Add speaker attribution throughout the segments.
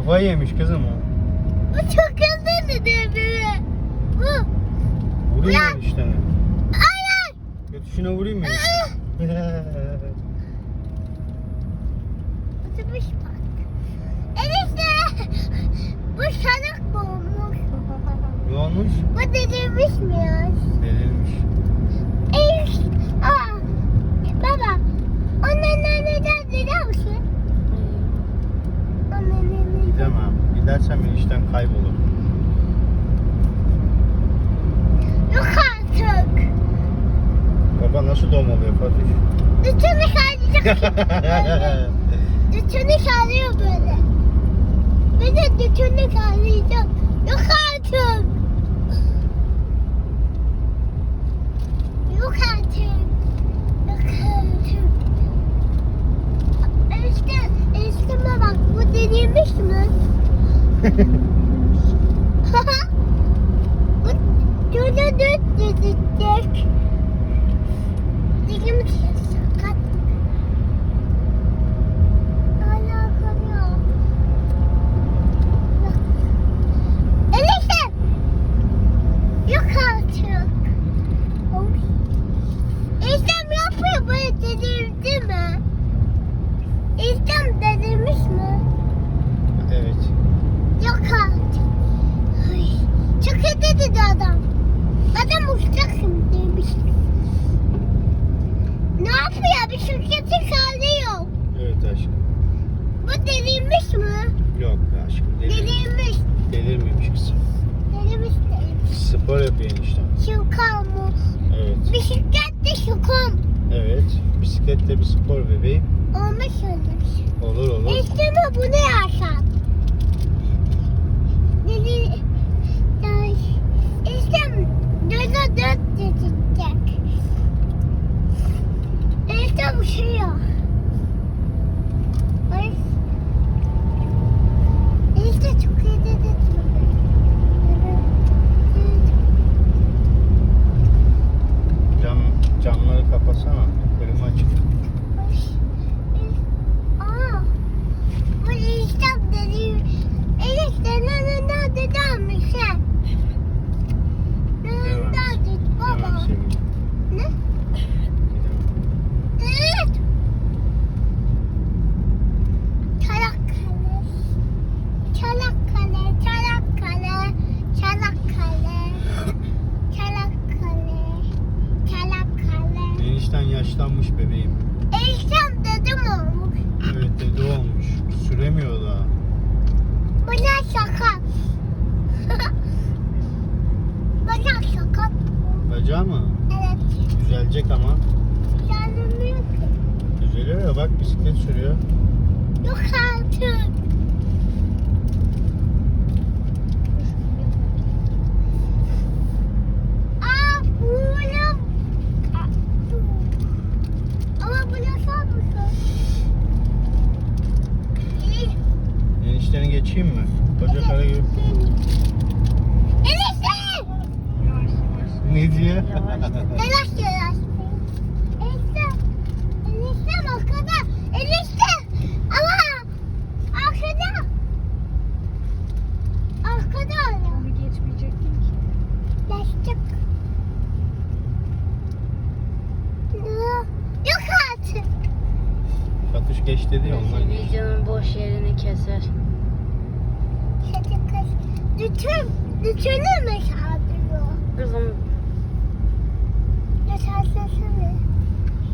Speaker 1: Kafayı yemiş kızım o.
Speaker 2: Bu çok hızlı dedi Bu.
Speaker 1: Vurayım
Speaker 2: Ulan!
Speaker 1: mı işte?
Speaker 2: Hayır.
Speaker 1: Götüşüne vurayım mı?
Speaker 2: Otobüs park. Enişte. Bu sanık mı olmuş?
Speaker 1: ne olmuş?
Speaker 2: Bu dedilmiş mi ya?
Speaker 1: Delirmiş. Gidemem. Gidersem enişten kaybolur.
Speaker 2: Yok artık.
Speaker 1: Baba nasıl domalıyor Fatih?
Speaker 2: Bütünü saracak. Bütünü sarıyor böyle. Bir de bütünü saracak. Yok artık. Yok artık. Yok artık. İşte bak bu denilmiş mi? çocuğa dört dedik. Dilim sakat. Alakalı yok. Yok. Enişte. Yok artık. Oy. İstem yapıyor böyle dedirdi mi? İstem dedirmiş mi?
Speaker 1: evet.
Speaker 2: Yok artık. Ay. Çok iyi dedi adam. Adam uçacak şimdi demiş. Ne yapıyor? Bir şirketin hali yok.
Speaker 1: Evet aşkım.
Speaker 2: Bu delirmiş mi?
Speaker 1: Yok aşkım. Delir,
Speaker 2: Delirmiş.
Speaker 1: delirmemiş kızım.
Speaker 2: Delirmiş delirmiş.
Speaker 1: Spor yapıyor enişten.
Speaker 2: Şukan mı?
Speaker 1: Evet.
Speaker 2: Bisiklet de şukan.
Speaker 1: Evet. Bisikletle bir spor bebeğim.
Speaker 2: Olmuş olmuş.
Speaker 1: Olur olur.
Speaker 2: İşte mi bu ne yaşam? Dedi... Ay, İşte döne dört dedikecek. İşte bu şey ya. Ay. İşte çok iyi dedi.
Speaker 1: Cam, camları kapasana. Klima açık.
Speaker 2: Aa, bu işte dedi. Enişte ne ne ne dedemiş ha? Ne
Speaker 1: Devam.
Speaker 2: dedi baba?
Speaker 1: Tamam sevgilim.
Speaker 2: Ne?
Speaker 1: Gidemem.
Speaker 2: Evet. Çanakkale. Çanakkale, Çanakkale, Çanakkale. Çanakkale. Çanakkale.
Speaker 1: Enişten yaşlanmış bebeğim.
Speaker 2: Eniştem dedim olmuş.
Speaker 1: Evet dede olmuş. Süremiyor daha.
Speaker 2: Bana sakat. Bana sakat.
Speaker 1: Bacağı mı?
Speaker 2: Evet.
Speaker 1: Düzelecek ama.
Speaker 2: Canım yok.
Speaker 1: Düzeliyor ya bak bisiklet sürüyor.
Speaker 2: Yok artık. Aa bunu. Ama bu nasıl mısın?
Speaker 1: Enişteni geçeyim mi? Koca kara gibi.
Speaker 2: Enişte!
Speaker 1: Ne diyor?
Speaker 2: Telaş telaş. Enişte. Enişte arkada. Enişte. Ama arkada. Arkada öyle.
Speaker 3: Onu geçmeyecektim ki.
Speaker 2: Lastik. Yok artık.
Speaker 1: Satış geç dedi ya ondan.
Speaker 3: Videonun boş yerini keser.
Speaker 2: Bütün, bütünü mü çağırıyor?
Speaker 3: Kızım
Speaker 2: Geçen sesi mi?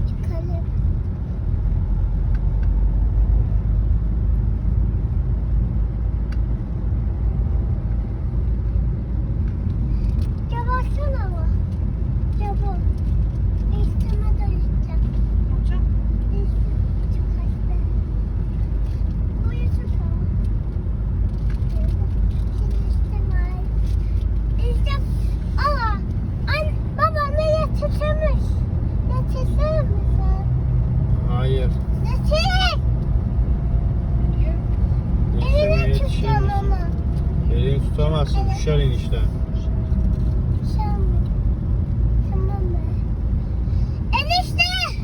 Speaker 2: Çıkalım. Ya baksana ama. Ya bu. İsteme de istem.
Speaker 3: hocam
Speaker 2: İstem. Çok hasta. Bu yüzü sor. Şimdi istemez. İstem. Ama. An, baba ne yetişemiş? Yetişir misin?
Speaker 1: Hayır. Enişteme
Speaker 2: Elini tutacağım ama.
Speaker 1: Elini tutamazsın. Düşer enişten.
Speaker 2: Sen tamam mı? Enişte!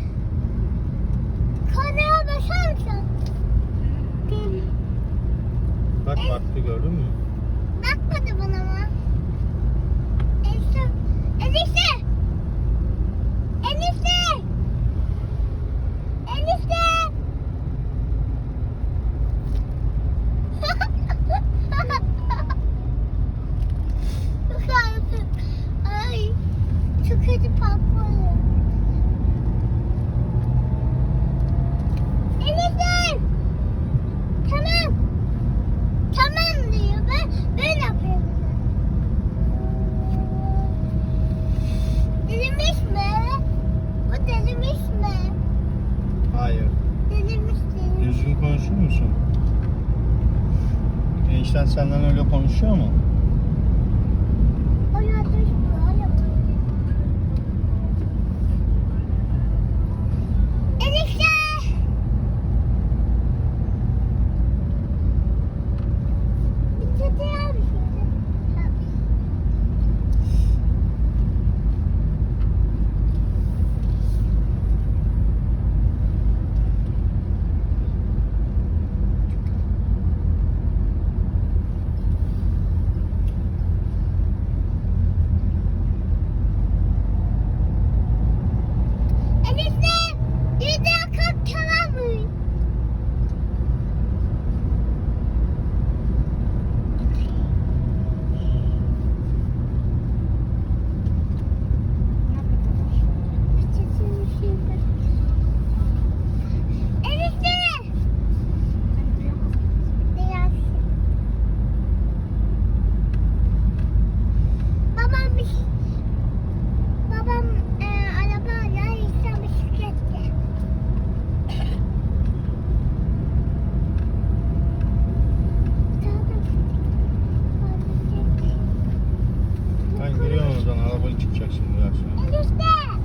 Speaker 2: Konuya basar mısın?
Speaker 1: Bak baktı gördün mü?
Speaker 2: Bakmadı bana ama. Enişte. Enişte. Enişte. Enişte. Çok ağrıdı. Ay. Çok kötü patladı. Enişte. Tamam. Tamam diyor. Ben böyle yapıyorum. Delirmiş mi? Bu delirmiş mi?
Speaker 1: Hayır.
Speaker 2: Delirmiş değil.
Speaker 1: Düzgün konuşur musun? Enişten senden öyle konuşuyor mu?
Speaker 2: çıkacak şimdi aşağı. Enişte.